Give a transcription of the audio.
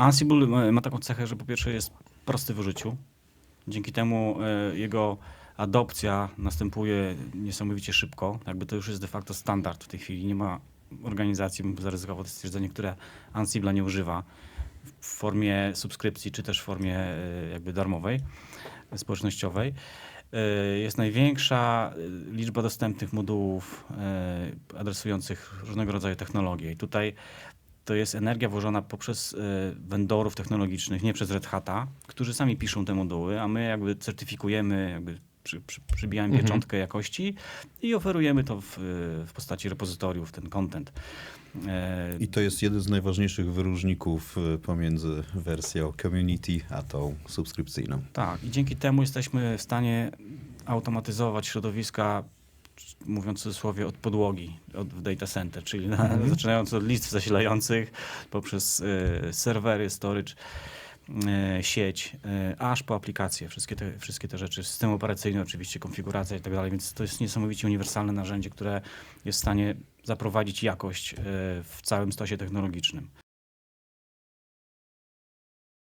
Ansible ma- taką cechę, że po pierwsze jest prosty w użyciu. Dzięki temu e, jego adopcja następuje niesamowicie szybko. Jakby to już jest de facto standard w tej chwili. Nie ma organizacji, bym zaryzykował to stwierdzenie, które Ansible'a nie używa w formie subskrypcji, czy też w formie e, jakby darmowej, społecznościowej. E, Jest największa liczba dostępnych modułów adresujących różnego rodzaju technologie. I tutaj to jest energia włożona poprzez e, vendorów technologicznych, nie przez Red Hata, którzy sami piszą te moduły, a my jakby certyfikujemy, jakby przy, przy, przybijamy Mhm. pieczątkę jakości i oferujemy to w, e, w postaci repozytoriów, ten content. E, I to jest jeden z najważniejszych wyróżników pomiędzy wersją community a tą subskrypcyjną. Tak, i dzięki temu jesteśmy w stanie automatyzować środowiska, mówiąc w cudzysłowie, od podłogi od, w data center, czyli na, Mhm. zaczynając od list zasilających, poprzez e, serwery, storage, e, sieć, e, aż po aplikacje, wszystkie te, wszystkie te rzeczy, system operacyjny oczywiście, konfiguracja i tak dalej, więc to jest niesamowicie uniwersalne narzędzie, które jest w stanie zaprowadzić jakość e, w całym stosie technologicznym.